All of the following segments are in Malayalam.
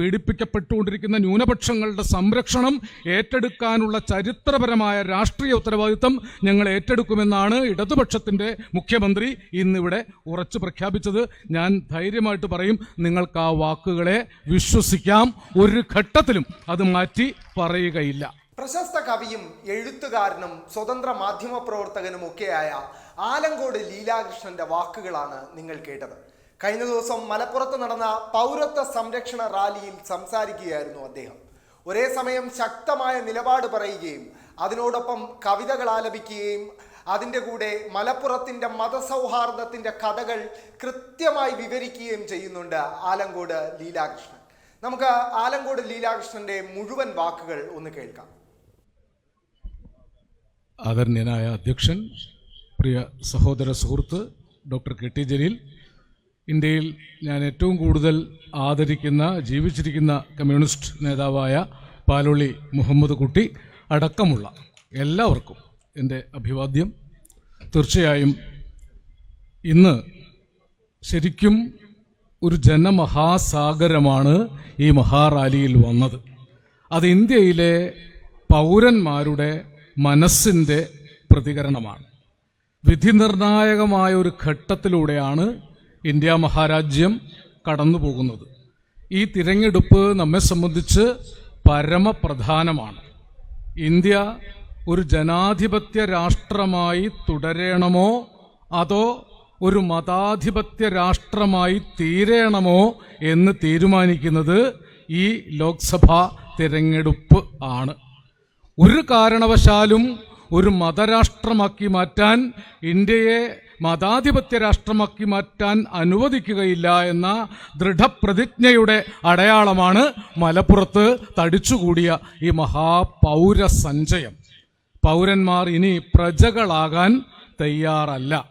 പീഡിപ്പിക്കപ്പെട്ടുകൊണ്ടിരിക്കുന്ന ന്യൂനപക്ഷങ്ങളുടെ സംരക്ഷണം ഏറ്റെടുക്കാനുള്ള ചരിത്രപരമായ രാഷ്ട്രീയ ഉത്തരവാദിത്തം ഞങ്ങൾ ഏറ്റെടുക്കുമെന്നാണ് ഇടതുപക്ഷത്തിന്റെ മുഖ്യമന്ത്രി ഇന്നിവിടെ ഉറച്ചു പ്രഖ്യാപിച്ചത്. ഞാൻ ധൈര്യമായിട്ട് പറയും നിങ്ങൾക്ക് ആ വാക്കുകളെ വിശ്വസിക്കാം. ഒരു ഘട്ടത്തിലും അത് മാറ്റി പറയുകയില്ല. പ്രശസ്ത കവിയും എഴുത്തുകാരനും സ്വതന്ത്ര മാധ്യമ പ്രവർത്തകനും ഒക്കെയായ ആലങ്കോട് ലീലാകൃഷ്ണന്റെ വാക്കുകളാണ് നിങ്ങൾ കേട്ടത്. കഴിഞ്ഞ ദിവസം മലപ്പുറത്ത് നടന്ന പൗരത്വ സംരക്ഷണ റാലിയിൽ സംസാരിക്കുകയായിരുന്നു അദ്ദേഹം. ഒരേ സമയം ശക്തമായ നിലപാട് പറയുകയും അതിനോടൊപ്പം കവിതകൾ ആലപിക്കുകയും അതിന്റെ കൂടെ മലപ്പുറത്തിന്റെ മതസൗഹാർദ്ദത്തിന്റെ കഥകൾ കൃത്യമായി വിവരിക്കുകയും ചെയ്യുന്നുണ്ട് ആലങ്കോട് ലീലാകൃഷ്ണൻ. നമുക്ക് ആലങ്കോട് ലീലാകൃഷ്ണന്റെ മുഴുവൻ വാക്കുകൾ ഒന്ന് കേൾക്കാം. ആദരണീയനായ അധ്യക്ഷൻ പ്രിയ സഹോദര സുഹൃത്ത് ഡോക്ടർ കെ ടി ജലീൽ ഇന്ത്യയിൽ ഞാൻ ഏറ്റവും കൂടുതൽ ആദരിക്കുന്ന ജീവിച്ചിരിക്കുന്ന കമ്മ്യൂണിസ്റ്റ് നേതാവായ പാലൊളി മുഹമ്മദ് കുട്ടി അടക്കമുള്ള എല്ലാവർക്കും എന്റെ അഭിവാദ്യം. തീർച്ചയായും ഇന്ന് ശരിക്കും ഒരു ജനമഹാസാഗരമാണ് ഈ മഹാറാലിയിൽ വന്നത്. അത് ഇന്ത്യയിലെ പൗരന്മാരുടെ മനസ്സിന്റെ പ്രതികരണമാണ്. വിധി നിർണായകമായ ഒരു ഘട്ടത്തിലൂടെയാണ് ഇന്ത്യ മഹാരാജ്യം കടന്നു പോകുന്നത് ഈ തിരഞ്ഞെടുപ്പ് നമ്മെ സംബന്ധിച്ച് പരമപ്രധാനമാണ്. ഇന്ത്യ ഒരു ജനാധിപത്യ രാഷ്ട്രമായി തുടരണമോ അതോ ഒരു മതാധിപത്യ രാഷ്ട്രമായി തീരണമോ എന്ന് തീരുമാനിക്കുന്നത് ഈ ലോക്സഭാ തിരഞ്ഞെടുപ്പ് ആണ്. ഒരു കാരണവശാലും ഒരു മതരാഷ്ട്രമാക്കി മാറ്റാൻ ഇന്ത്യയെ മതാധിപത്യ രാഷ്ട്രമാക്കി മാറ്റാൻ അനുവദിക്കുകയില്ല എന്ന ദൃഢപ്രതിജ്ഞയുടെ അടയാളമാണ് മലപ്പുറത്ത് തടിച്ചുകൂടിയ ഈ മഹാപൗരസഞ്ചയം. പൗരന്മാർ ഇനി പ്രജകളാകാൻ തയ്യാറല്ല.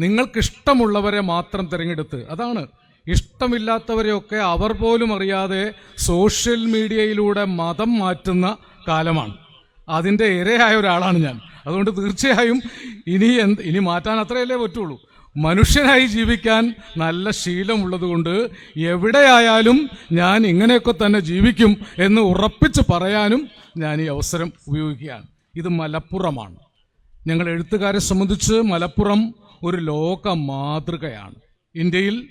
നിങ്ങൾക്കിഷ്ടമുള്ളവരെ മാത്രം തിരഞ്ഞെടുത്ത്. അതാണ്. ഇഷ്ടമില്ലാത്തവരെയൊക്കെ അവർ പോലും അറിയാതെ സോഷ്യൽ മീഡിയയിലൂടെ മതം മാറ്റുന്ന കാലമാണ്. അതിന്റെ ഇരയായ ഒരാളാണ് ഞാൻ. അതുകൊണ്ട് തീർച്ചയായും ഇനി എന്ത് ഇനി മാറ്റാൻ അത്രയല്ലേ പറ്റുള്ളൂ. മനുഷ്യനായി ജീവിക്കാൻ നല്ല ശീലമുള്ളതുകൊണ്ട് എവിടെയായാലും ഞാൻ ഇങ്ങനെയൊക്കെ തന്നെ ജീവിക്കും എന്ന് ഉറപ്പിച്ച് പറയാനും ഞാൻ ഈ അവസരം ഉപയോഗിക്കുകയാണ്. ഇത് മലപ്പുറമാണ്. ഞങ്ങൾ എഴുത്തുകാരെ സംബന്ധിച്ച് മലപ്പുറം ഒരു ലോക മാതൃകയാണ്. ഇന്ത്യയിൽ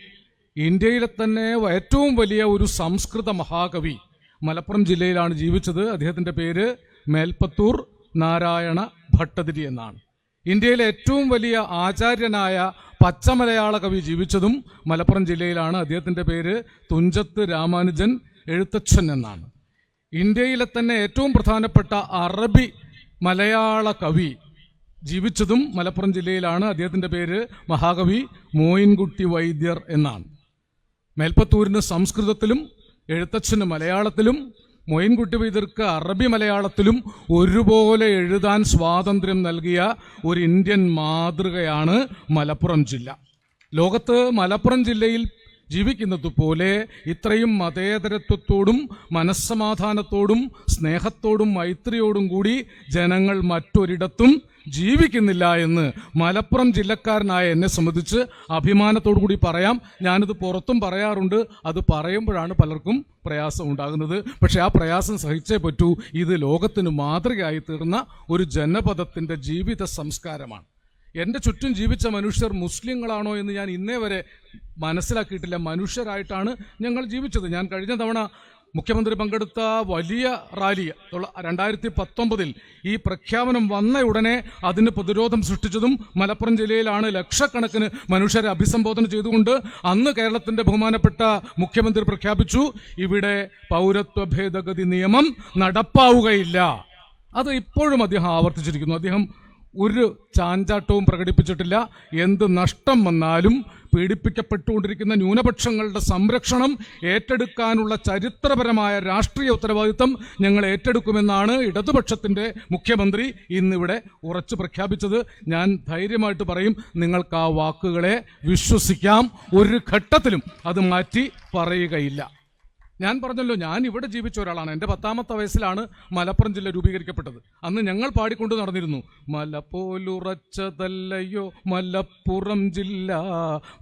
ഇന്ത്യയിലെ തന്നെ ഏറ്റവും വലിയ ഒരു സംസ്കൃത മഹാകവി മലപ്പുറം ജില്ലയിലാണ് ജീവിച്ചത്. അദ്ദേഹത്തിന്റെ പേര് മേൽപ്പത്തൂർ നാരായണ ഭട്ടതിരി എന്നാണ്. ഇന്ത്യയിലെ ഏറ്റവും വലിയ ആചാര്യനായ പച്ചമലയാള കവി ജീവിച്ചതും മലപ്പുറം ജില്ലയിലാണ്. അദ്ദേഹത്തിന്റെ പേര് തുഞ്ചത്ത് രാമാനുജൻ എഴുത്തച്ഛൻ എന്നാണ്. ഇന്ത്യയിലെ തന്നെ ഏറ്റവും പ്രധാനപ്പെട്ട അറബി മലയാള കവി ജീവിച്ചതും മലപ്പുറം ജില്ലയിലാണ്. അദ്ദേഹത്തിന്റെ പേര് മഹാകവി മോയിൻകുട്ടി വൈദ്യർ എന്നാണ്. മേൽപ്പത്തൂരിന് സംസ്കൃതത്തിലും എഴുത്തച്ഛന് മലയാളത്തിലും മൊയിൻകുട്ടി വൈദ്യർക്ക് അറബി മലയാളത്തിലും ഒരുപോലെ എഴുതാൻ സ്വാതന്ത്ര്യം നൽകിയ ഒരു ഇന്ത്യൻ മാതൃകയാണ് മലപ്പുറം ജില്ല. ലോകത്ത് മലപ്പുറം ജില്ലയിൽ ജീവിക്കുന്നത് പോലെ ഇത്രയും മതേതരത്വത്തോടും മനസ്സമാധാനത്തോടും സ്നേഹത്തോടും മൈത്രിയോടും കൂടി ജനങ്ങൾ മറ്റൊരിടത്തും ജീവിക്കുന്നില്ല എന്ന് മലപ്പുറം ജില്ലക്കാരനായ എന്നെ സംബന്ധിച്ച് അഭിമാനത്തോടു കൂടി പറയാം. ഞാനിത് പുറത്തും പറയാറുണ്ട്. അത് പറയുമ്പോഴാണ് പലർക്കും പ്രയാസം ഉണ്ടാകുന്നത്. പക്ഷേ ആ പ്രയാസം സഹിച്ചേ പറ്റൂ. ഇത് ലോകത്തിന് മാതൃകയായി തീർന്ന ഒരു ജനപദത്തിന്റെ ജീവിത സംസ്കാരമാണ്. എന്റെ ചുറ്റും ജീവിച്ച മനുഷ്യർ മുസ്ലിങ്ങളാണോ എന്ന് ഞാൻ ഇന്നേ വരെ മനസ്സിലാക്കിയിട്ടില്ല. മനുഷ്യരായിട്ടാണ് ഞങ്ങൾ ജീവിച്ചത്. ഞാൻ കഴിഞ്ഞ തവണ മുഖ്യമന്ത്രി പങ്കെടുത്ത വലിയ റാലി രണ്ടായിരത്തി പത്തൊമ്പതിൽ ഈ പ്രഖ്യാപനം വന്ന ഉടനെ അതിന് പ്രതിരോധം സൃഷ്ടിച്ചതും മലപ്പുറം ജില്ലയിലാണ് ലക്ഷക്കണക്കിന് മനുഷ്യരെ അഭിസംബോധന ചെയ്തുകൊണ്ട് അന്ന് കേരളത്തിന്റെ ബഹുമാനപ്പെട്ട മുഖ്യമന്ത്രി പ്രഖ്യാപിച്ചു ഇവിടെ പൗരത്വ ഭേദഗതി നിയമം നടപ്പാവുകയില്ല. അത് ഇപ്പോഴും അദ്ദേഹം ആവർത്തിച്ചിരിക്കുന്നു. അദ്ദേഹം ഒരു ചാഞ്ചാട്ടവും പ്രകടിപ്പിച്ചിട്ടില്ല. എന്ത് നഷ്ടം വന്നാലും പീഡിപ്പിക്കപ്പെട്ടുകൊണ്ടിരിക്കുന്ന ന്യൂനപക്ഷങ്ങളുടെ സംരക്ഷണം ഏറ്റെടുക്കാനുള്ള ചരിത്രപരമായ രാഷ്ട്രീയ ഉത്തരവാദിത്തം ഞങ്ങൾ ഏറ്റെടുക്കുമെന്നാണ് ഇടതുപക്ഷത്തിന്റെ മുഖ്യമന്ത്രി ഇന്നിവിടെ ഉറച്ചു പ്രഖ്യാപിച്ചത്. ഞാൻ ധൈര്യമായിട്ട് പറയും നിങ്ങൾക്ക് ആ വാക്കുകളെ വിശ്വസിക്കാം. ഒരു ഘട്ടത്തിലും അത് മാറ്റി പറയുകയില്ല. ഞാൻ പറഞ്ഞല്ലോ ഞാൻ ഇവിടെ ജീവിച്ച ഒരാളാണ്. എന്റെ പത്താമത്തെ വയസ്സിലാണ് മലപ്പുറം ജില്ല രൂപീകരിക്കപ്പെട്ടത്. അന്ന് ഞങ്ങൾ പാടിക്കൊണ്ട് നടന്നിരുന്നു. മലപ്പോലുറച്ചതല്ലയോ മലപ്പുറം ജില്ല.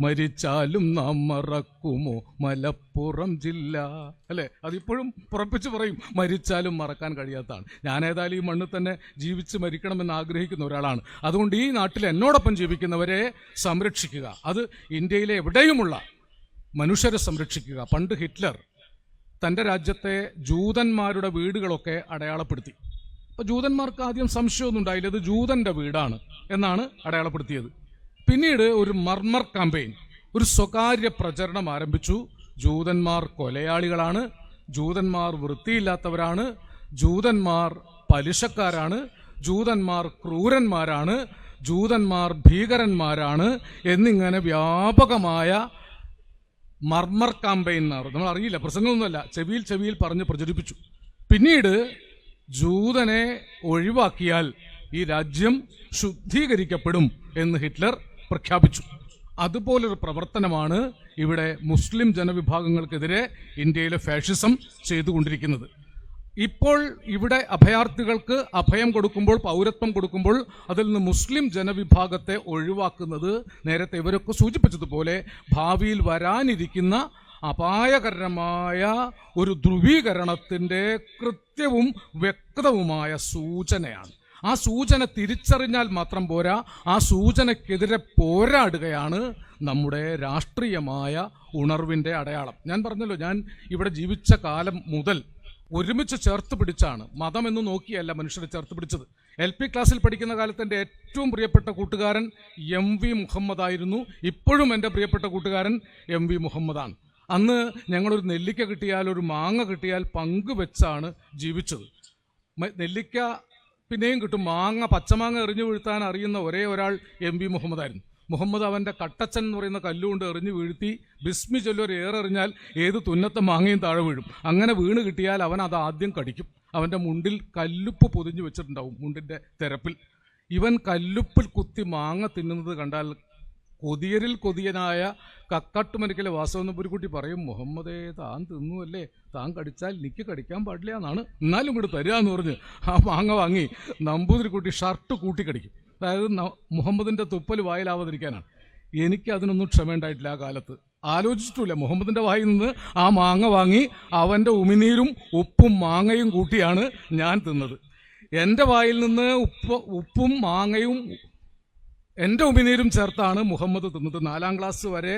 മരിച്ചാലും നാം മറക്കുമോ? മലപ്പുറം ജില്ല. അല്ലേ? അതിപ്പോഴും പുറപ്പിച്ച് പറയും മരിച്ചാലും മറക്കാൻ കഴിയാത്തതാണ്. ഞാൻ ഏതായാലും ഈ മണ്ണിൽ തന്നെ ജീവിച്ച് മരിക്കണമെന്ന് ആഗ്രഹിക്കുന്ന ഒരാളാണ്. അതുകൊണ്ട് ഈ നാട്ടിൽ എന്നോടൊപ്പം ജീവിക്കുന്നവരെ സംരക്ഷിക്കുക. അത് ഇന്ത്യയിലെ എവിടെയുമുള്ള മനുഷ്യരെ സംരക്ഷിക്കുക. പണ്ട് ഹിറ്റ്ലർ തന്റെ രാജ്യത്തെ ജൂതന്മാരുടെ വീടുകളൊക്കെ അടയാളപ്പെടുത്തി. അപ്പോൾ ജൂതന്മാർക്ക് ആദ്യം സംശയമൊന്നും ഉണ്ടായില്ല ഇത് ജൂതന്റെ വീടാണ് എന്നാണ് അടയാളപ്പെടുത്തിയത്. പിന്നീട് ഒരു മർമർ കാമ്പയിൻ ഒരു സ്വകാര്യ പ്രചരണം ആരംഭിച്ചു. ജൂതന്മാർ കൊലയാളികളാണ് ജൂതന്മാർ വൃത്തിയില്ലാത്തവരാണ് ജൂതന്മാർ പലിശക്കാരാണ് ജൂതന്മാർ ക്രൂരന്മാരാണ് ജൂതന്മാർ ഭീകരന്മാരാണ് എന്നിങ്ങനെ വ്യാപകമായ മർമർ കാമ്പയിൻ എന്നാണ്. നമ്മൾ അറിയില്ല പ്രസംഗമൊന്നുമല്ല. ചെവിയിൽ ചെവിയിൽ പറഞ്ഞ് പ്രചരിപ്പിച്ചു. പിന്നീട് ജൂതനെ ഒഴിവാക്കിയാൽ ഈ രാജ്യം ശുദ്ധീകരിക്കപ്പെടും എന്ന് ഹിറ്റ്ലർ പ്രഖ്യാപിച്ചു. അതുപോലൊരു പ്രവർത്തനമാണ് ഇവിടെ മുസ്ലിം ജനവിഭാഗങ്ങൾക്കെതിരെ ഇന്ത്യയിലെ ഫാഷിസം ചെയ്തുകൊണ്ടിരിക്കുന്നത്. ഇപ്പോൾ ഇവിടെ അഭയാർത്ഥികൾക്ക് അഭയം കൊടുക്കുമ്പോൾ പൗരത്വം കൊടുക്കുമ്പോൾ അതിൽ നിന്ന് മുസ്ലിം ജനവിഭാഗത്തെ ഒഴിവാക്കുന്നത് നേരത്തെ ഇവരൊക്കെ സൂചിപ്പിച്ചതുപോലെ ഭാവിയിൽ വരാനിരിക്കുന്ന അപായകരമായ ഒരു ധ്രുവീകരണത്തിന്റെ കൃത്യവും വ്യക്തവുമായ സൂചനയാണ്. ആ സൂചന തിരിച്ചറിഞ്ഞാൽ മാത്രം പോരാ ആ സൂചനക്കെതിരെ പോരാടുകയാണ് നമ്മുടെ രാഷ്ട്രീയമായ ഉണർവിന്റെ അടയാളം. ഞാൻ പറഞ്ഞല്ലോ ഞാൻ ഇവിടെ ജീവിച്ച കാലം മുതൽ ഒരുമിച്ച് ചേർത്ത് പിടിച്ചാണ്. എന്ന് നോക്കിയല്ല മനുഷ്യരെ ചേർത്ത് പിടിച്ചത്. എൽ പി ക്ലാസ്സിൽ പഠിക്കുന്ന കാലത്ത് എന്റെ ഏറ്റവും പ്രിയപ്പെട്ട കൂട്ടുകാരൻ എം വി മുഹമ്മദ് ആയിരുന്നു. ഇപ്പോഴും എന്റെ പ്രിയപ്പെട്ട കൂട്ടുകാരൻ എം വി മുഹമ്മദാണ് അന്ന് ഞങ്ങളൊരു നെല്ലിക്ക കിട്ടിയാൽ ഒരു മാങ്ങ കിട്ടിയാൽ പങ്കുവെച്ചാണ് ജീവിച്ചത്. നെല്ലിക്ക പിന്നെയും കിട്ടും. മാങ്ങ പച്ചമാങ്ങ എറിഞ്ഞു വീഴ്ത്താൻ അറിയുന്ന ഒരേ ഒരാൾ എം വി മുഹമ്മദ് ആയിരുന്നു. മുഹമ്മദ് അവന്റെ കട്ടച്ചൻ എന്ന് പറയുന്ന കല്ലുകൊണ്ട് എറിഞ്ഞ് വീഴ്ത്തി ബിസ്മി ചൊല്ലൊരു ഏറെറിഞ്ഞാൽ ഏത് തുന്നത്തെ മാങ്ങയും താഴെ വീഴും. അങ്ങനെ വീണ് കിട്ടിയാൽ അവൻ അത് ആദ്യം കടിക്കും. അവന്റെ മുണ്ടിൽ കല്ലുപ്പ് പൊതിഞ്ഞു വെച്ചിട്ടുണ്ടാവും മുണ്ടിന്റെ തിരപ്പിൽ. ഇവൻ കല്ലുപ്പിൽ കുത്തി മാങ്ങ തിന്നുന്നത് കണ്ടാൽ കൊതിയരിൽ കൊതിയനായ കക്കാട്ടുമരിക്കലെ വാസവനപുരിക്കുട്ടി പറയും മുഹമ്മദേ താൻ തിന്നുവല്ലേ? താൻ കടിച്ചാൽ എനിക്ക് കടിക്കാൻ പാടില്ല എന്നാണ്. എന്നാലും ഇവിടെ തരിക എന്ന് പറഞ്ഞ് ആ മാങ്ങ വാങ്ങി നമ്പൂതിരിക്കുട്ടി ഷർട്ട് കൂട്ടിക്കടിക്കും അതായത് മുഹമ്മദിന്റെ തുപ്പൽ വായിലാവാതിരിക്കാനാണ്. എനിക്ക് അതിനൊന്നും ക്ഷമയുണ്ടായിട്ടില്ല ആ കാലത്ത്. ആലോചിച്ചിട്ടില്ല മുഹമ്മദിന്റെ വായിൽ നിന്ന് ആ മാങ്ങ വാങ്ങി അവന്റെ ഉമിനീരും ഉപ്പും മാങ്ങയും കൂട്ടിയാണ് ഞാൻ തിന്നത്. എന്റെ വായിൽ നിന്ന് ഉപ്പ് ഉപ്പും മാങ്ങയും എന്റെ ഉമിനീരും ചേർത്താണ് മുഹമ്മദ് തിന്നത്. നാലാം ക്ലാസ് വരെ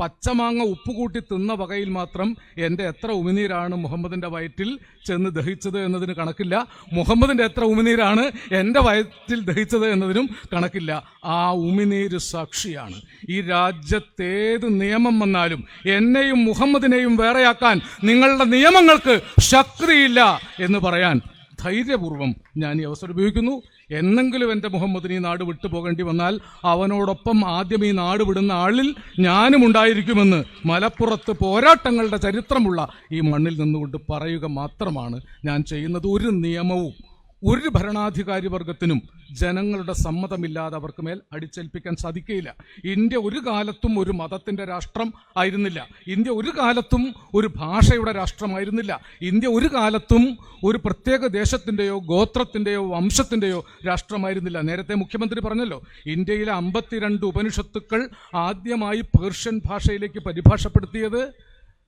പച്ചമാങ്ങ ഉപ്പ് കൂട്ടി തിന്ന വകയിൽ മാത്രം എന്റെ എത്ര ഉമിനീരാണ് മുഹമ്മദിന്റെ വയറ്റിൽ ചെന്ന് ദഹിച്ചത് എന്നതിന് കണക്കില്ല. മുഹമ്മദിന്റെ എത്ര ഉമിനീരാണ് എന്റെ വയറ്റിൽ ദഹിച്ചത് എന്നതിനും കണക്കില്ല. ആ ഉമിനീര് സാക്ഷിയാണ്. ഈ രാജ്യത്തേത് നിയമം വന്നാലും എന്നെയും മുഹമ്മദിനെയും വേറെയാക്കാൻ നിങ്ങളുടെ നിയമങ്ങൾക്ക് ശക്തിയില്ല എന്ന് പറയാൻ ധൈര്യപൂർവം ഞാൻ ഈ അവസരം ഉപയോഗിക്കുന്നു. എന്നെങ്കിലും എന്റെ മുഹമ്മദിന് ഈ നാട് വിട്ടു പോകേണ്ടി വന്നാൽ അവനോടൊപ്പം ആദ്യം ഈ നാട് വിടുന്ന ആളിൽ ഞാനും ഉണ്ടായിരിക്കുമെന്ന് മലപ്പുറത്ത് പോരാട്ടങ്ങളുടെ ചരിത്രമുള്ള ഈ മണ്ണിൽ നിന്നുകൊണ്ട് പറയുക മാത്രമാണ് ഞാൻ ചെയ്യുന്നത്. ഒരു നിയമവും ഒരു ഭരണാധികാരി വർഗത്തിനും ജനങ്ങളുടെ സമ്മതമില്ലാതെ അവർക്ക് മേൽ അടിച്ചേൽപ്പിക്കാൻ സാധിക്കുകയില്ല. ഇന്ത്യ ഒരു കാലത്തും ഒരു മതത്തിന്റെ രാഷ്ട്രം ആയിരുന്നില്ല. ഇന്ത്യ ഒരു കാലത്തും ഒരു ഭാഷയുടെ രാഷ്ട്രമായിരുന്നില്ല. ഇന്ത്യ ഒരു കാലത്തും ഒരു പ്രത്യേക ദേശത്തിന്റെയോ ഗോത്രത്തിന്റെയോ വംശത്തിന്റെയോ രാഷ്ട്രമായിരുന്നില്ല. നേരത്തെ മുഖ്യമന്ത്രി പറഞ്ഞല്ലോ ഇന്ത്യയിലെ അമ്പത്തിരണ്ട് ഉപനിഷത്തുക്കൾ ആദ്യമായി പേർഷ്യൻ ഭാഷയിലേക്ക് പരിഭാഷപ്പെടുത്തിയത്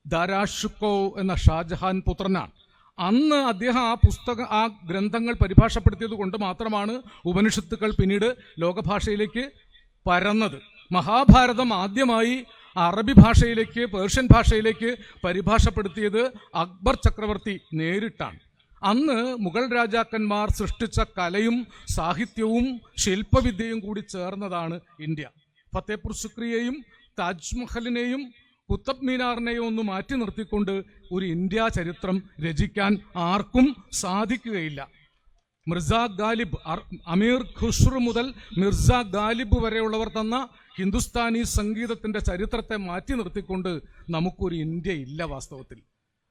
ദാരാഷുക്കോ എന്ന ഷാജഹാൻ പുത്രനാണ്. അന്ന് അദ്ദേഹം ആ പുസ്തക ആ ഗ്രന്ഥങ്ങൾ പരിഭാഷപ്പെടുത്തിയത് കൊണ്ട് മാത്രമാണ് ഉപനിഷത്തുക്കൾ പിന്നീട് ലോകഭാഷയിലേക്ക് പരന്നത്. മഹാഭാരതം ആദ്യമായി അറബി ഭാഷയിലേക്ക് പേർഷ്യൻ ഭാഷയിലേക്ക് പരിഭാഷപ്പെടുത്തിയത് അക്ബർ ചക്രവർത്തി നേരിട്ടാണ്. അന്ന് മുഗൾ രാജാക്കന്മാർ സൃഷ്ടിച്ച കലയും സാഹിത്യവും ശില്പവിദ്യയും കൂടി ചേർന്നതാണ് ഇന്ത്യ. ഫത്തേപൂർ സുക്രിയെയും താജ്മഹലിനെയും കുത്തബ് മീനാറിനെയോ ഒന്ന് മാറ്റി നിർത്തിക്കൊണ്ട് ഒരു ഇന്ത്യ ചരിത്രം രചിക്കാൻ ആർക്കും സാധിക്കുകയില്ല. മിർസ ഗാലിബ് അമീർ ഖുഷ്റു മുതൽ മിർസ ഗാലിബ് വരെയുള്ളവർ തന്ന ഹിന്ദുസ്ഥാനി സംഗീതത്തിന്റെ ചരിത്രത്തെ മാറ്റി നിർത്തിക്കൊണ്ട് നമുക്കൊരു ഇന്ത്യ ഇല്ല വാസ്തവത്തിൽ.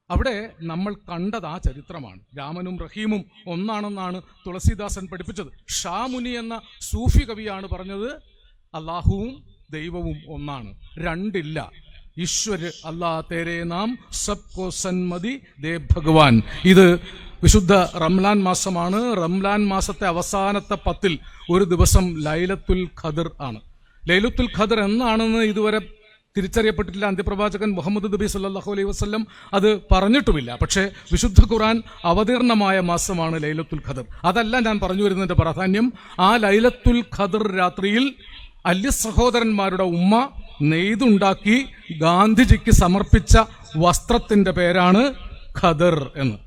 അവിടെ നമ്മൾ കണ്ടത് ആ ചരിത്രമാണ്. രാമനും റഹീമും ഒന്നാണെന്നാണ് തുളസീദാസൻ പഠിപ്പിച്ചത്. ഷാമുനി എന്ന സൂഫി കവിയാണ് പറഞ്ഞത് അള്ളാഹുവും ദൈവവും ഒന്നാണ് രണ്ടില്ല. ഈശ്വര് അല്ലാ തേരെ നാം സബ്കോ സന്മതി ദേ ഭഗവാൻ. ഇത് വിശുദ്ധ റംലാൻ മാസമാണ്. റംലാൻ മാസത്തെ അവസാനത്തെ പത്തിൽ ഒരു ദിവസം ലൈലത്തുൽ ഖദർ ആണ്. ലൈലത്തുൽ ഖദർ എന്നാണെന്ന് ഇതുവരെ തിരിച്ചറിയപ്പെട്ടിട്ടില്ല. അന്ത്യപ്രവാചകൻ മുഹമ്മദ് നബി സല്ലാഹു അലൈഹി വസ്ലം അത് പറഞ്ഞിട്ടുമില്ല. പക്ഷേ വിശുദ്ധ ഖുറാൻ അവതീർണമായ മാസമാണ് ലൈലത്തുൽ ഖദർ. അതല്ല ഞാൻ പറഞ്ഞു വരുന്നതിന്റെ പ്രാധാന്യം. ആ ലൈലത്തുൽ ഖദർ രാത്രിയിൽ അല്യ സഹോദരന്മാരുടെ ഉമ്മ നെയ്തുണ്ടാക്കി ഗാന്ധിജിക്ക് സമർപ്പിച്ച വസ്ത്രത്തിന്റെ പേരാണ് ഖദർ എന്ന്.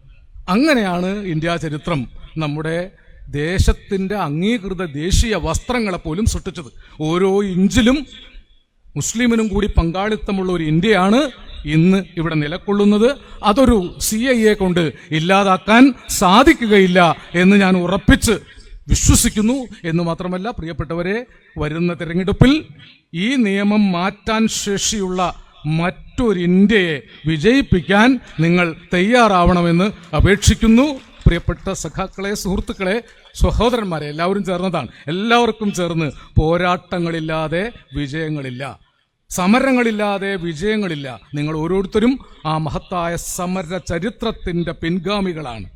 അങ്ങനെയാണ് ഇന്ത്യ ചരിത്രം നമ്മുടെ ദേശത്തിന്റെ അംഗീകൃത ദേശീയ വസ്ത്രങ്ങളെ പോലും സൃഷ്ടിച്ചത്. ഓരോ ഇഞ്ചിലും മുസ്ലിമിനും കൂടി പങ്കാളിത്തമുള്ള ഒരു ഇന്ത്യയാണ് ഇന്ന് ഇവിടെ നിലകൊള്ളുന്നത് അതൊരു സി ഐ എ കൊണ്ട് ഇല്ലാതാക്കാൻ സാധിക്കുകയില്ല എന്ന് ഞാൻ ഉറപ്പിച്ച് വിശ്വസിക്കുന്നു എന്ന് മാത്രമല്ല പ്രിയപ്പെട്ടവരെ വരുന്ന തിരഞ്ഞെടുപ്പിൽ ഈ നിയമം മാറ്റാൻ ശേഷിയുള്ള മറ്റൊരു ഇന്ത്യയെ വിജയിപ്പിക്കാൻ നിങ്ങൾ തയ്യാറാവണമെന്ന് അപേക്ഷിക്കുന്നു. പ്രിയപ്പെട്ട സഖാക്കളെ സുഹൃത്തുക്കളെ സഹോദരന്മാരെ എല്ലാവരും ചേർന്നതാണ്. എല്ലാവർക്കും ചേർന്ന് പോരാട്ടങ്ങളില്ലാതെ വിജയങ്ങളില്ല. സമരങ്ങളില്ലാതെ വിജയങ്ങളില്ല. നിങ്ങൾ ഓരോരുത്തരും ആ മഹത്തായ സമര ചരിത്രത്തിന്റെ പിൻഗാമികളാണ്.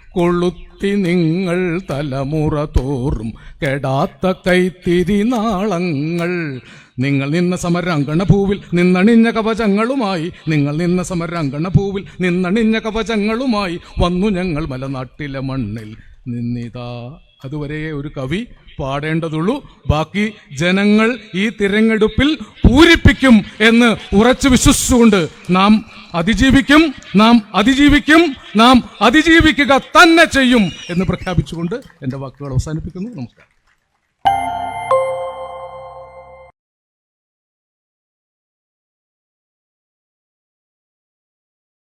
കൊളുത്തി നിങ്ങൾ തലമുറ തോറും കെടാത്ത കൈത്തിരി നാളങ്ങൾ. നിങ്ങൾ നിന്ന സമരാങ്കണഭൂവിൽ നിന്നണിഞ്ഞ കവചങ്ങളുമായി നിങ്ങൾ നിന്ന സമരാങ്കണഭൂവിൽ നിന്നണിഞ്ഞ കവചങ്ങളുമായി വന്നു ഞങ്ങൾ മലനാട്ടിലെ മണ്ണിൽ നിന്നിതാ. അതുവരെ ഒരു കവി പാടേണ്ടതുള്ളൂ. ബാക്കി ജനങ്ങൾ ഈ തിരഞ്ഞെടുപ്പിൽ പൂരിപ്പിക്കും എന്ന് ഉറച്ചു വിശ്വസിച്ചുകൊണ്ട് നാം അതിജീവിക്കും നാം അതിജീവിക്കും നാം അതിജീവിക്കുക തന്നെ ചെയ്യും എന്ന് പ്രഖ്യാപിച്ചുകൊണ്ട് എന്റെ വാക്കുകൾ അവസാനിപ്പിക്കുന്നു. നമസ്കാരം.